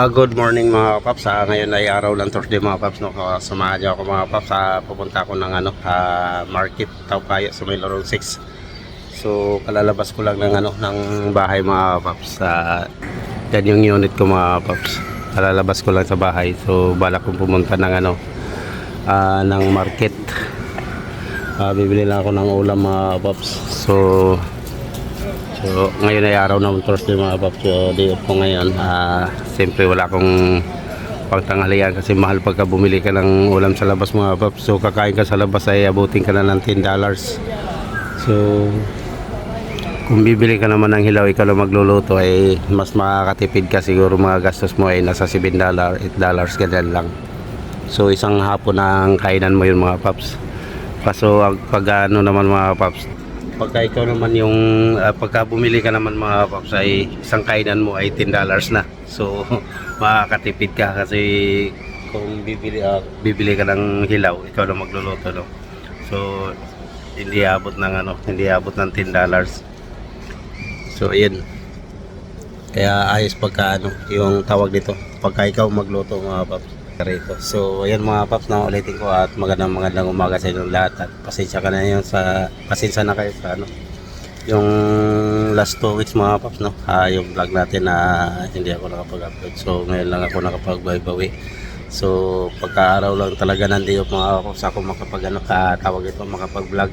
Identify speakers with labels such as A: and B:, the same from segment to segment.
A: Ah, good morning mga paps. Ah, ngayon ay araw ng Thursday mga paps. No? Samahan niyo ako mga paps. Ah, pupunta ako ng ano, ah, market Tawkaya sa may Lorong 6. So, kalalabas ko lang ng ano ng bahay mga paps. Ah, yan yung unit ko mga paps. Kalalabas ko lang sa bahay. So, balak kong pumunta ng ano ah, ng market. Ah, bibili lang ako ng ulam mga paps. So, So, ngayon ay araw ng Thursday mga paps. So, day off ko ngayon. Ah, Siyempre wala akong pagtanghalian kasi mahal pagka bumili ka ng ulam sa labas mga paps. So, kakain ka sa labas ay abutin ka na ng $10. So, kung bibili ka naman ng hilaw, ikaw lang magluluto ay mas makakatipid ka siguro mga gastos mo ay nasa $7, $8, ganyan lang. So, isang hapon ang kainan mo yun mga paps. Kaso, pag ano naman mga paps, pagka ikaw naman yung ah, pagka bumili ka naman mga paps ay isang kainan mo ay $10 na. So makakatipid ka kasi kung bibili ah, bibili ka ng hilaw ikaw lang magluluto no? So hindi abot ng ano hindi abot ng $10 so yun. Kaya ayos pagka ano yung tawag dito pagka ikaw magluto mga paps rito. So, ayan mga paps na ulitin ko at magandang magandang umaga sa inyong lahat. At pasensya ka na yun sa pasensya na kayo sa ano yung last two weeks mga paps no. Ah, yung vlog natin na hindi ako nakapag-upload. So ngayon lang ako nakapag-bawi so pagka-araw lang talaga nandito mga paps ako makapag ano katawag ito makapag-vlog.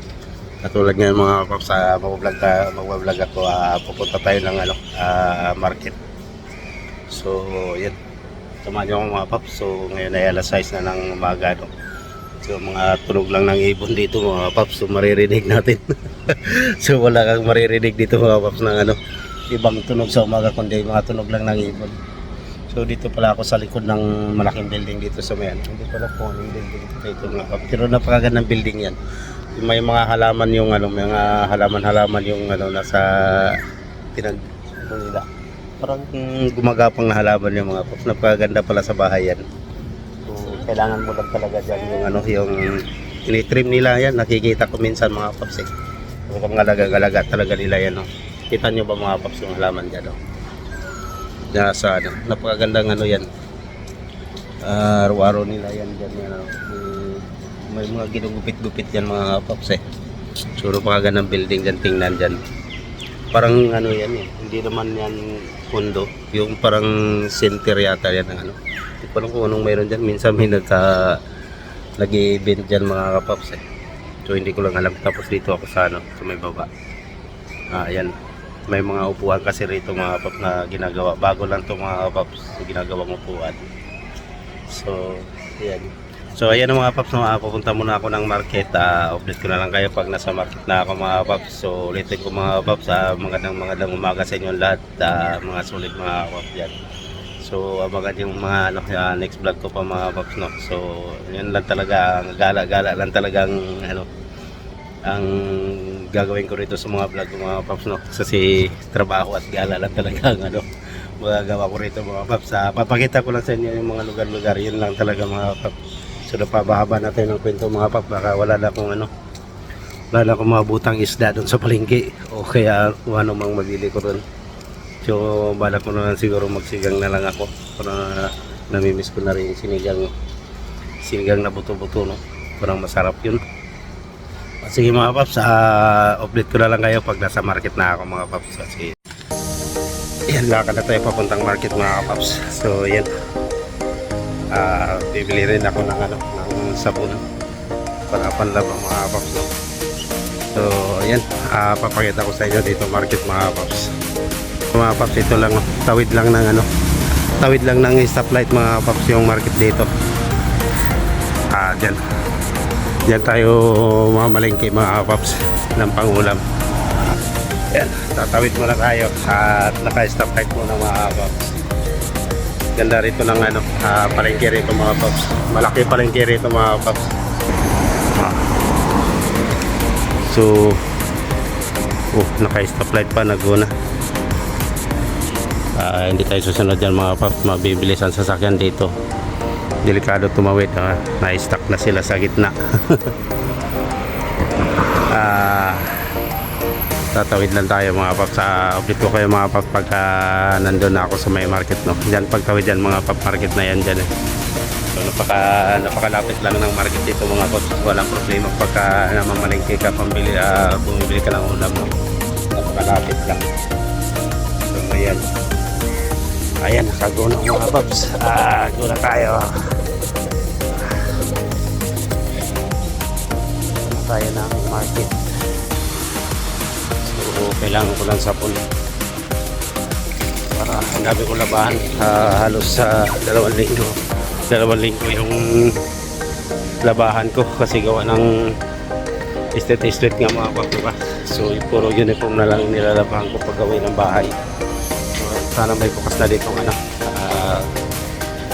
A: Katulad ngayon mga paps sa mag-vlog ka mag-vlog ako ah, pupunta tayo ng ano ah, market. So yan Samahan niyo mga paps. So ngayon ay alas 6 na ng umaga. No? So mga tunog lang ng ibon dito mga paps. So maririnig natin. so wala kang maririnig dito mga paps ng ano. Ibang tunog sa umaga kundi mga tunog lang ng ibon. So dito pala ako sa likod ng malaking building dito sa may ano. Hindi pala po yung building dito mga paps. Pero napakagandang building yan. May mga halaman yung ano, mga halaman-halaman yung ano nasa pinag ano nila parang gumagapang na halaman yung mga paps. Napakaganda pala sa bahay yan. So, kailangan mo lang talaga dyan yung ano, yung initrim nila yan. Nakikita ko minsan mga paps eh. Yung mga galaga talaga nila yan. No? Kita nyo ba mga paps yung halaman dyan? No? Nasa ano, napakagandang ano yan. Ah, Araw-araw nila yan dyan. Yan, ano? May, mga ginugupit-gupit yan mga paps eh. So, napakagandang building dyan. Tingnan dyan parang ano yan eh hindi naman yan pundo yung parang center yata yan ng ano. Hindi ko alam kung anong mayroon dyan. Minsan may nagka nag-event dyan mga kapaps eh. So hindi ko lang alam. Tapos dito ako sa ano sa may baba. Ah yan may mga upuan kasi rito mga kapaps na ginagawa. Bago lang to mga kapaps ginagawang upuan. So yan So ayan mga paps, no, ah, pupunta muna ako ng market. Uh, update ko na lang kayo pag nasa market na ako mga paps. So ulitin ko mga paps, uh, magandang magandang umaga sa inyo lahat. ah, mga sulit mga paps yan. So abangan yung mga ano, ah, next vlog ko pa mga paps. No? So yun lang talaga, gala-gala lang talagang ano, ang gagawin ko rito sa mga vlog ko mga paps. No? Kasi trabaho at gala lang talaga ang ano, magagawa ko rito mga paps. Ah, papakita ko lang sa inyo yung mga lugar-lugar. Yun lang talaga mga paps. So napabahaba natin ng kwento mga pap baka wala na akong ano wala na akong mabutang isda doon sa palengke o kaya ano mang mabili ko doon. So balak ko na siguro magsigang na lang ako para namimiss ko na rin yung sinigang sinigang na buto-buto no. Parang masarap yun. Sige mga paps, ah, update ko na lang kayo pag nasa market na ako mga paps. Kasi yan, lakad na tayo papuntang market mga paps. So yan, ah bibili rin ako ng ano ng sabon para panlaba mga paps no? so ayan ah papakita ko sa inyo dito market mga paps. Mga paps ito lang tawid lang ng ano tawid lang ng stoplight mga paps yung market dito. Ah dyan. Dyan tayo mamalengke mga paps ng pangulam. Yan tatawid muna tayo at naka stoplight muna mga paps ganda rito ng ano, uh, palengke rito mga paps. Malaki palengke rito mga paps. So, oh, naka-stoplight pa, naguna. Ah, hindi tayo susunod dyan mga paps, mabibilis ang sasakyan dito. Delikado tumawid, ah. na-stuck na sila sa gitna. ah, tatawid lang tayo mga paps sa update ko kayo mga paps pagka nandun na ako sa may market no? Dyan pagtawid yan mga paps market na yan dyan eh. So napaka napakalapit lang ng market dito mga paps. Walang problema pagka namamalengke ka pambili ah, bumibili ka ng ulam no? Napakalapit lang. So ayan. Ayan nakago na mga paps. Ah go na tayo. Ano tayo ng market So, kailangan ko lang sapon para hanapin ko labahan Ah, halos sa dalawang linggo. Dalawang linggo yung labahan ko kasi gawa ng estate estate nga mga pag diba? so puro uniform na lang nilalabahan ko pag gawin ng bahay. So, sana may bukas na dito ano ah,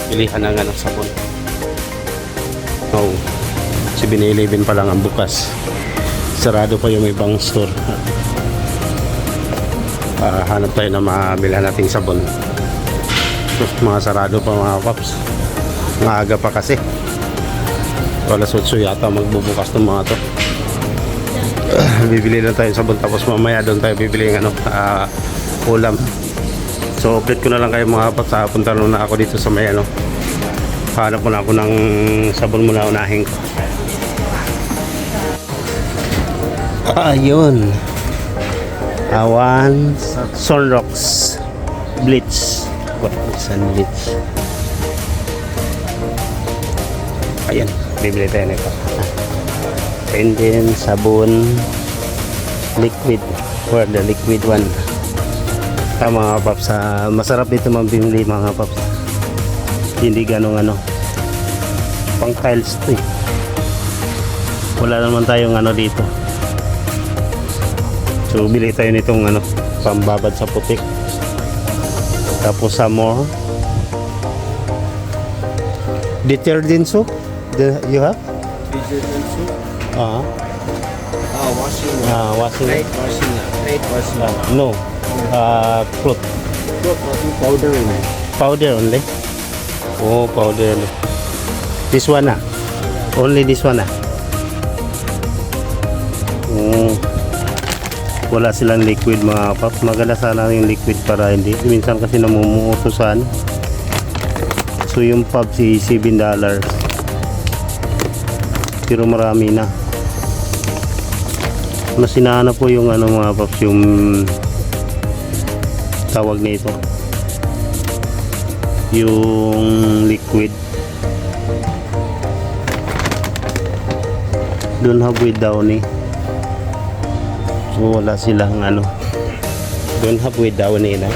A: bilihan ng ano sapon oh, 7-Eleven pa lang ang bukas. Sarado pa yung ibang store para hanap tayo na mabilhan nating sabon. Mga sarado pa mga paps. Maaga pa kasi. Alas 8 yata magbubukas ng mga to. Bibili lang tayo ng sabon tapos mamaya doon tayo bibili ng ano ah, ulam. So update ko na lang kayo mga paps ah, punta na ako dito sa may ano. Hanap muna ako ng sabon muna unahin ko. Ayun Awan Sunrocks Blitz. Sun Blitz? Ayan Bibili tayo nito. Then sabon Liquid. For the liquid one. Tama mga paps ah, Masarap dito mabili mga paps. Hindi ganong ano Pang tiles to eh. Wala naman tayong ano dito So bili tayo nitong ano, pambabad sa putik. Tapos sa more detergent soap. The, you have?
B: Detergent soup.
A: Ah,
B: Ah, washing.
A: ah washing.
B: Plate washing. Plate washing.
A: Ah, no. Ah, fruit.
B: Look, washing powder it.
A: Powder only. Oh, powder only. This one ah. Only this one ah. Wala silang liquid mga pap. Maganda sana yung liquid para hindi. Minsan kasi namumuutosan. So yung pub si 7 dollars. Pero marami na. Mas po yung ano mga paps yung tawag nito yung liquid don't have with downy so wala silang ano don't have with downy na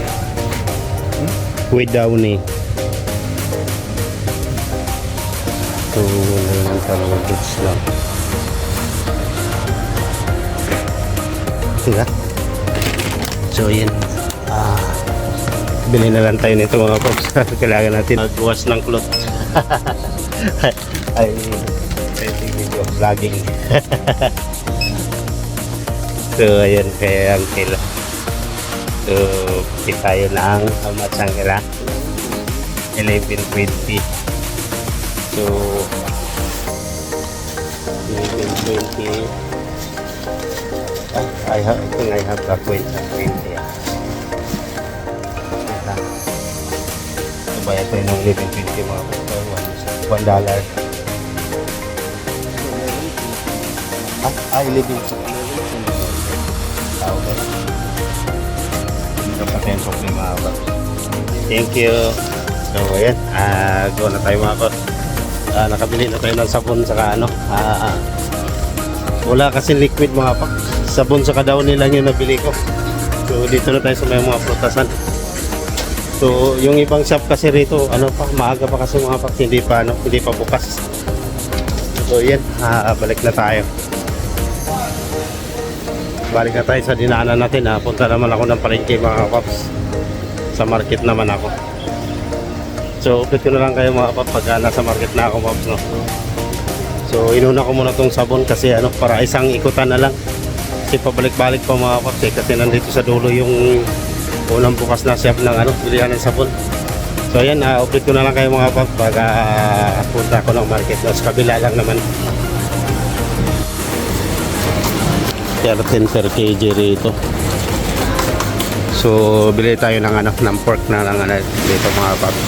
A: with downy so wala lang talaga goods lang diba so yun ah Bili na lang tayo nito mga pops. Kailangan natin mag-wash ng cloth. Ay, pwedeng video vlogging. So, ayan, kaya ang kila. So, pili tayo ng how much ang kila? 11.20. So, 11.20. Ah, I have, I think I have a 20. 20 ah. So, bayad tayo ng 11.20 mga kapatid. One dollar. Ah, ah 11. Ah, tayo sukli mga kapatid. Thank you. So, ayan. Ah, go na tayo mga kapatid. Ah, nakabili na tayo ng sabon saka ano. Ah, ah. wala kasi liquid mga pak. Sabon sa daw nilang yung nabili ko. So, dito na tayo sa may mga prutasan. So, yung ibang shop kasi rito, ano pa, maaga pa kasi mga pak, hindi pa, ano, hindi pa bukas. So, yan, ah, balik na tayo. Balik na tayo sa dinaanan natin, ha. Punta naman ako ng palengke mga paps. Sa market naman ako. So, update ko na lang kayo mga paps pag nasa market na ako paps, no. So, inuna ko muna tong sabon kasi ano, para isang ikutan na lang. Kasi pabalik-balik pa mga paps eh, kasi nandito sa dulo yung unang bukas na shop ng ano, bilihan ng sabon. So ayan, uh, update ko na lang kayo mga pag pag ah, punta ko ng market. No, sa kabila lang naman. 13 per kg rito. So, bili tayo ng ano, ng pork na lang ano, dito mga paps.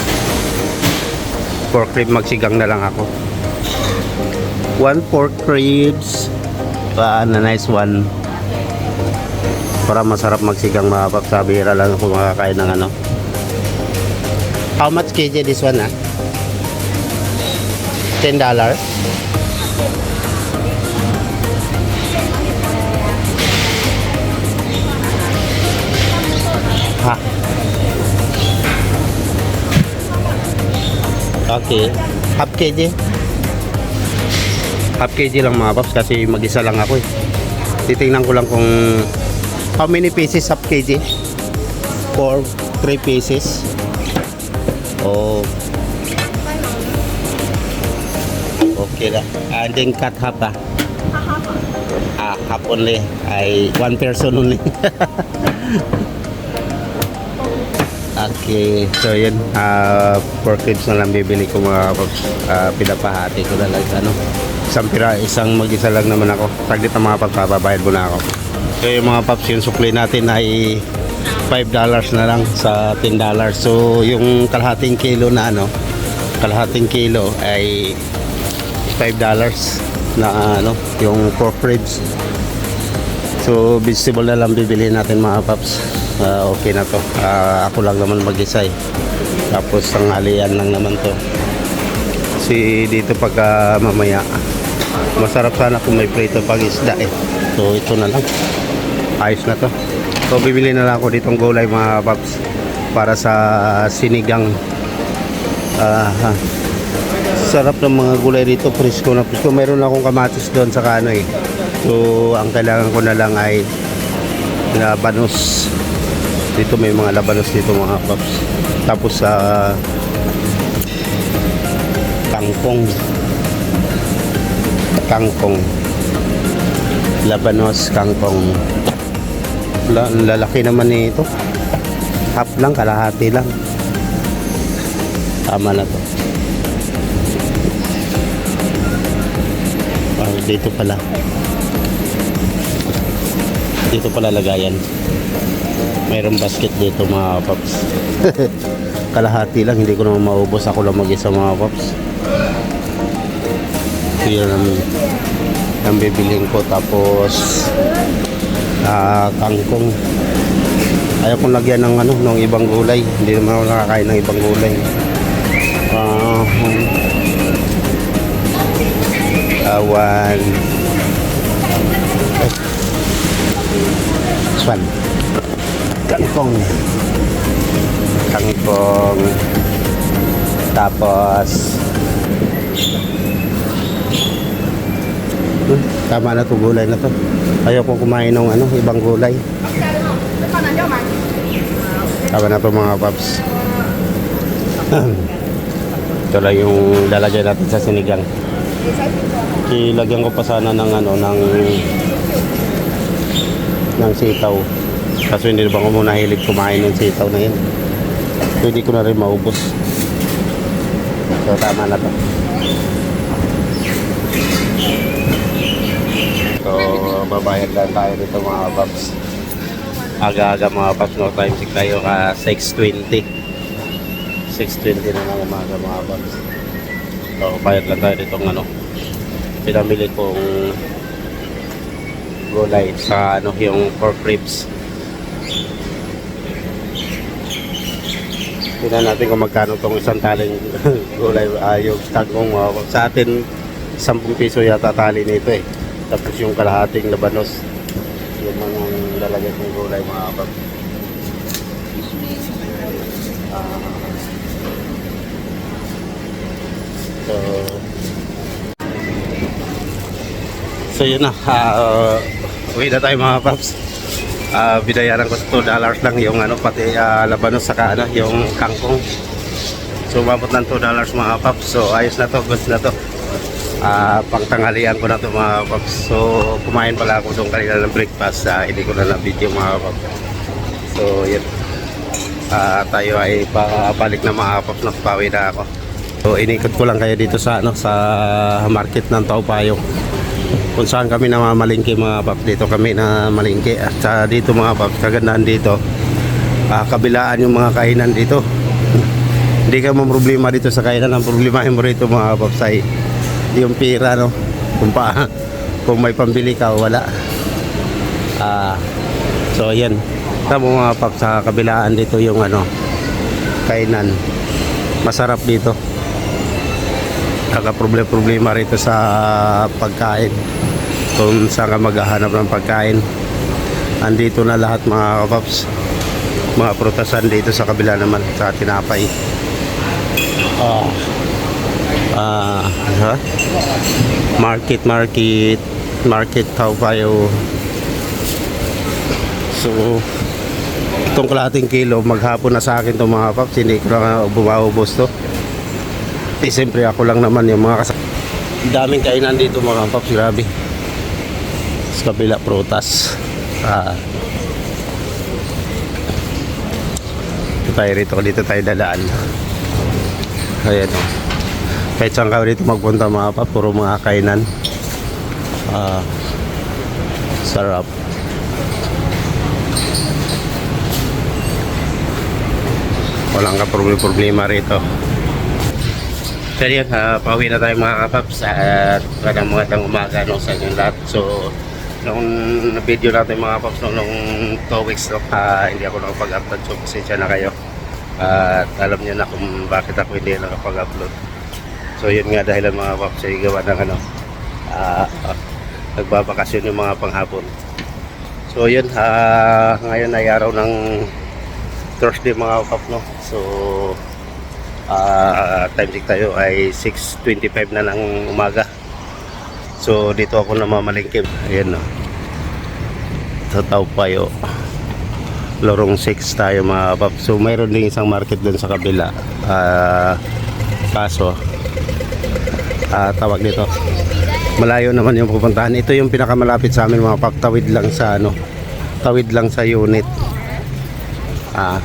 A: Pork rib magsigang na lang ako. One pork ribs. Ah, na nice one. Para masarap magsigang mga paps. Sabira lang ako makakain ng ano. How much kg this one ah? $10 dollars. Okay. Half kg. Half kg lang mga paps kasi mag-isa lang ako eh. Titingnan ko lang kung how many pieces half kg? For 3 pieces. Oh. Okay lah. And then cut half ah. Ah, half only. I one person only. Okay, so yun, uh, pork ribs na lang bibili ko mga. Uh, pinapahati ko na lang ano. Isang pira, isang mag-isa lang naman ako. Saglit na mga paps, papabayad mo na ako. So yung mga paps, yung sukli natin ay $5 na lang sa $10. So yung kalahating kilo na ano, kalahating kilo ay $5 na ano, yung pork ribs. So vegetable na lang bibili natin mga paps. Ah, okay na to. Ah, ako lang naman mag-isa eh. Tapos tanghalian lang naman to. Si dito pagka mamaya masarap sana kung may prito pag isda eh. So ito na lang. Ayos na to. So bibili na lang ako ditong gulay mga paps para sa sinigang. Ha. sarap ng mga gulay dito, presko na presko. Meron akong kamatis doon sa kano eh. So ang kailangan ko na lang ay labanos. Dito may mga labanos dito mga paps. Tapos sa kangkong. Kangkong. Labanos, kangkong. La- ang lalaki naman nito. Half lang, kalahati lang. Tama na to. Ah, dito pala. Dito pala lagayan. Mayroong basket dito mga paps. Kalahati lang, hindi ko naman maubos. Ako lang mag-isa mga paps. Ito yan ang, ang bibiling ko. Tapos, ah, kangkong. Ayaw kong lagyan ng ano, ng ibang gulay. Hindi naman ako nakakain ng ibang gulay. Ah, awan. This one. Kangkong. Kangkong. Tapos Hmm, tama na to gulay na to. Ayaw ko kumain ng ano, ibang gulay. Tama na to mga paps. Ito lang yung lalagay natin sa sinigang. Ilagyan ko pa sana ng ano, ng ng sitaw. Kaso hindi ba ko muna hilig kumain ng sitaw na yun. Pwede ko na rin maubos. So tama na to. So babayad lang tayo dito mga paps. Aga-aga mga paps, no time check tayo ka 6.20. 6.20 na lang umaga mga paps. So bayad lang tayo dito ano. Pinamili kong gulay sa ano yung pork ribs. Tingnan natin kung magkano tong isang taling gulay uh, yung tagong uh, sa atin 10 piso yata tali nito eh. Tapos yung kalahating labanos yung mga lalagay kong gulay mga kapag. so So yun na, uh, uwi na tayo mga paps. Uh, binayaran ko sa 2 dollars lang yung ano, pati uh, labanos saka ano, yung kangkong. So umabot ng 2 dollars mga paps. So ayos na to, goods na to. Uh, pangtanghalian ko na to mga paps. So kumain pala ako doon kanina ng breakfast. Uh, hindi ko na na video mga paps. So yun. Uh, tayo ay pabalik na mga paps. Napapawi na ako. So inikot ko lang kayo dito sa ano sa market ng Taupayong. Kung saan kami namamalingki mga paps. Dito kami na malingki. At sa dito mga paps, kagandahan dito, ah, kabilaan yung mga kainan dito. Hindi ka problema dito sa kainan. Ang problema mo rito mga paps ay yung pira no. Kung pa kung may pambili ka wala. Ah, so yan. Tamo mga paps sa kabilaan dito yung ano kainan. Masarap dito. Naka problema rito sa pagkain. Kung saan ka maghahanap ng pagkain. Andito na lahat mga kapaps. Mga prutasan dito sa kabila naman sa tinapay. Ah. Ah, ha? Market, market, market tao tayo. So, itong kalating kilo, maghapon na sa akin itong mga paps, hindi ko na bumaubos to. Eh, siyempre ako lang naman yung mga kasama. Daming kainan dito mga paps, grabe. Sa kabila, prutas. Ah. Dito tayo rito, dito tayo dadaan. Ayan o. Kahit saan ka dito magpunta mga paps, puro mga kainan. Ah. Sarap. walang ka problem- problema rito pero yun, uh, pauwi na tayo mga kapaps at parang magandang umaga no, sa inyong lahat so nung video natin mga kapaps no, nung 2 weeks no, ah, hindi ako nakapag-upload. So pasensya na kayo. At alam niyo na kung bakit ako hindi nakapag-upload. So yun nga dahil mga kapaps ay gawa ng ano ah, ah, nagbabakasyon yung mga panghapon. So yun ah, ngayon ay araw ng Thursday mga kapap no. So ah time check tayo ay 6.25 na ng umaga so dito ako namamalingkim ayan no sa Taupayo. Lorong 6 tayo mga kapap. So mayroon din isang market dun sa kabila. Ah kaso ah tawag dito malayo naman yung pupuntahan. Ito yung pinakamalapit sa amin mga kapap. Tawid lang sa ano tawid lang sa unit. Ah.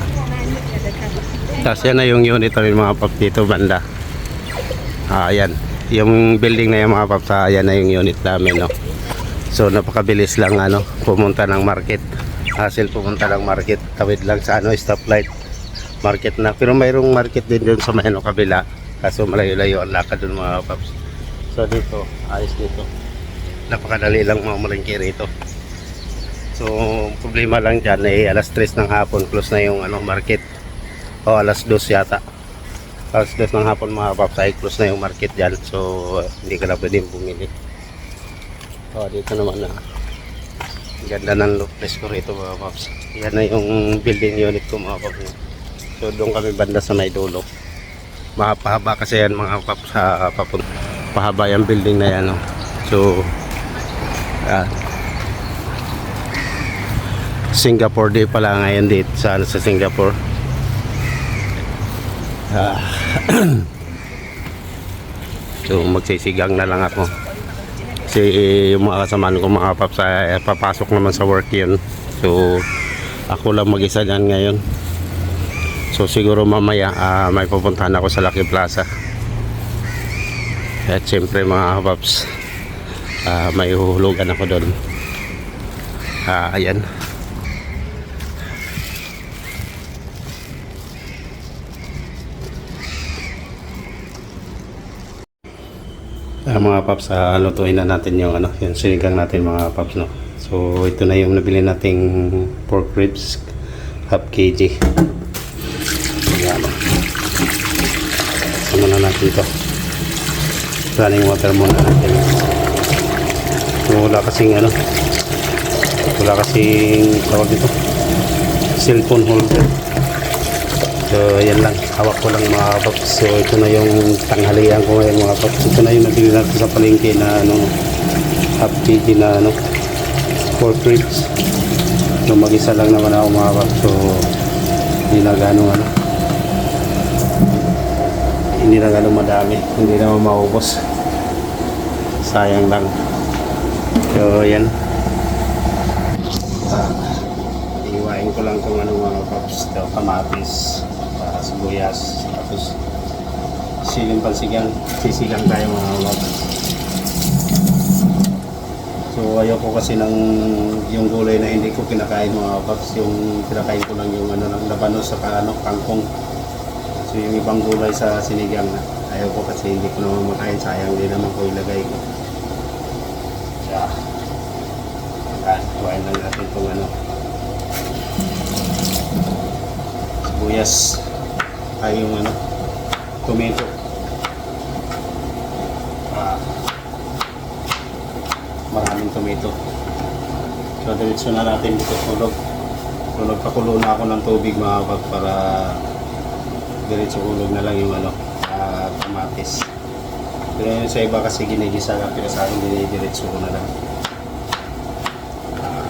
A: Tapos yan na yung unit namin mga pap dito banda. Ah, ayan. Yung building na yung mga pap sa ayan na yung unit namin, no. So napakabilis lang ano pumunta ng market. Hassle pumunta ng market. Tawid lang sa ano stoplight market na. Pero mayroong market din doon sa may kabila. Kaso malayo-layo ang lakad doon mga paps. So dito, ayos dito. Napakadali lang mga malingki rito. So, problema lang dyan eh, alas 3 ng hapon, close na yung ano, market. O, alas 2 yata. Alas 2 ng hapon mga paps, ay na yung market dyan. So, hindi ka na pwedeng bumili. O, dito naman na. Ganda ng look place ko rito mga paps. Yan na yung building unit ko mga paps. So, doon kami banda sa may dulo. Mahaba kasi yan mga paps sa papun. Pahaba yung building na yan. No? So, ah, Singapore Day pala ngayon dito sa, sa Singapore. Ah. so magsisigang na lang ako. Kasi yung mga kasamaan ko mga paps ay papasok naman sa work yun. So ako lang mag-isa dyan ngayon. So siguro mamaya ah, may pupuntahan ako sa Lucky Plaza. At siyempre mga paps ah, may huhulugan ako doon. Ah, ayan. Ah, mga paps, ah, lutuin na natin yung ano, yung sinigang natin mga paps no. So ito na yung nabili nating pork ribs half kg. Ayan. Sama na natin to. Running water muna natin. So, wala kasing ano, wala kasing tawag dito cellphone holder. So, ayan lang. Hawak ko lang mga paps. So, ito na yung tanghalian ko ngayon mga paps. Ito na yung nabili natin sa palengke na ano, half kg na ano, pork ribs. So, mag-isa lang naman ako mga paps. So, hindi na gano'ng ano. Hindi na gano'ng madami. Hindi naman maubos. Sayang lang. So, ayan. Ah, iwain ko lang kung ano mga paps. Ito, kamatis uh, sibuyas, tapos siling pansigang, sisigang tayo mga wag. So ayoko kasi ng yung gulay na hindi ko kinakain mga paps, yung kinakain ko lang yung ano ng labanos sa ano, kangkong. So yung ibang gulay sa sinigang na ayaw ko kasi hindi ko naman makain, sayang din naman ko ilagay ko. Yeah. Kuhain lang natin itong ano. Sibuyas. Ay yung ano, tomato. Maraming tomato. So, diretso na natin dito tulog. So, nagpakulo na ako ng tubig mga kapag para diretso ulog na lang yung ano, ah, kamatis. Pero yun sa iba kasi ginigisa lang, pero sa akin dinidiretso ko na lang. Ah.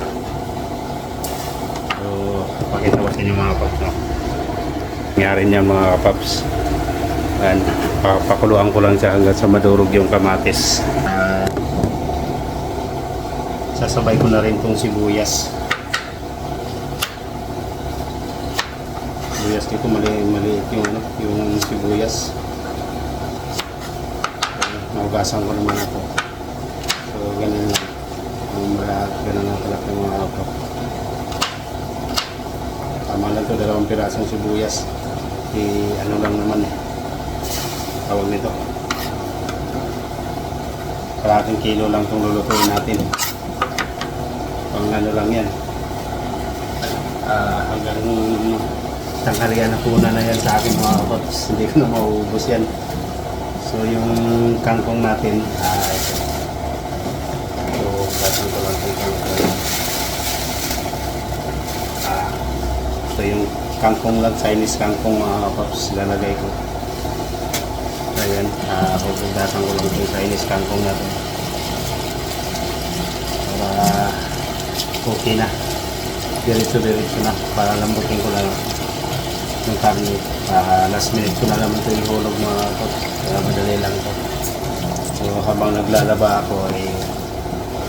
A: so, pakita ko sa inyo mga paps, no? Nangyari niya mga kapaps. Ayan, papakuluan ko lang siya hanggang sa madurog yung kamatis. Sasabay ko na rin tong sibuyas. Sibuyas dito mali maliit yung ano, yung sibuyas. Naugasan ko naman ako. So ganun lang. Ang malat, ganun lang ng mga ako. Tama lang to dalawang pirasong sibuyas. I ano lang naman eh. Tawag nito. Kalating kilo lang itong lulutuin natin. Pang ano lang yan. Ah, hanggang tanghalian na puna na yan sa akin mga kapots. Hindi ko na mauubos yan. So yung kangkong natin, ah, ito. So, gasan ko lang itong kangkong. Ah, ito yung kangkong lang, Chinese kangkong mga kapots, lalagay ko. Ayan, ah, hugasan ko lang itong Chinese kangkong natin. Para okay na. Diretso-diretso na. Para lambutin ko lang yung karne. Ah, last minute ko na naman ito ihulog mga kapots. Kaya madali lang ito. So habang naglalaba ako ay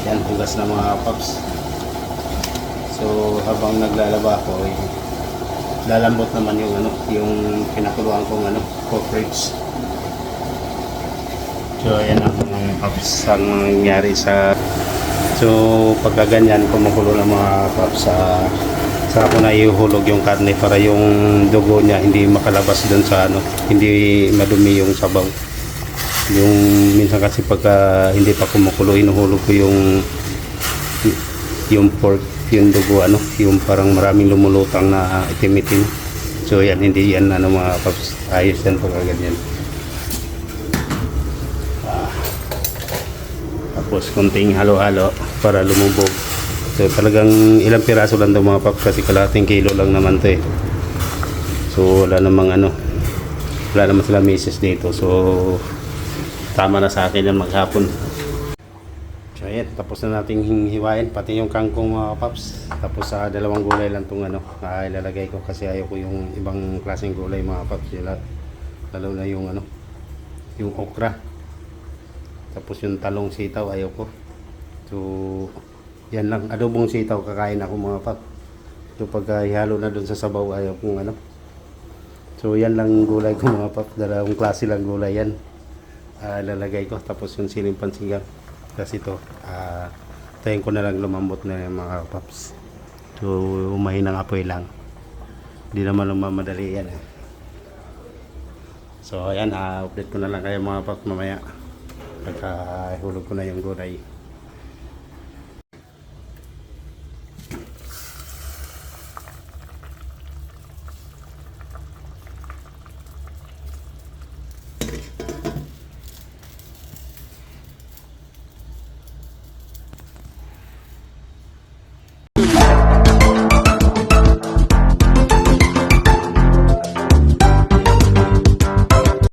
A: yan, hugas na mga paps. So habang naglalaba ako ay lalambot naman yung ano, yung pinakuluan kong ano, ribs. So ayan ang mga paps ang nangyari sa So pagka ganyan kumukulo ng mga paps sa sa ako na ihuhulog yung karne para yung dugo niya hindi makalabas doon sa ano, hindi madumi yung sabaw. Yung minsan kasi pagka hindi pa kumukulo, inuhulog ko yung yung pork, yung dugo ano, yung parang maraming lumulutang na itim-itim. So yan, hindi yan ano mga paps, ayos yan pagka ganyan. Ah. Tapos konting halo-halo para lumubog. So talagang ilang piraso lang daw mga paps kasi kalating kilo lang naman to eh. So wala namang ano, wala naman sila misis dito. So tama na sa akin yan maghapon. Ayan, tapos na nating hiwain pati yung kangkong mga paps. Tapos sa dalawang gulay lang tong ano, ah, ilalagay ko kasi ayaw ko yung ibang klaseng gulay mga paps. Sila, lalo na yung ano, yung okra. Tapos yung talong sitaw ayaw ko. So yan lang, adobong sitaw kakain ako mga paps. So pagka ihalo na dun sa sabaw ayaw kong ano. So yan lang gulay ko mga paps. Dalawang klase lang gulay yan ah, lalagay ko tapos yung siling pansigang kasi ito ah tayin ko na lang lumambot na yung mga paps so umahinang apoy lang. Hindi naman lumamadali yan eh. so ayan ah update ko na lang kayo mga paps mamaya. Pagka hulog ko na yung gulay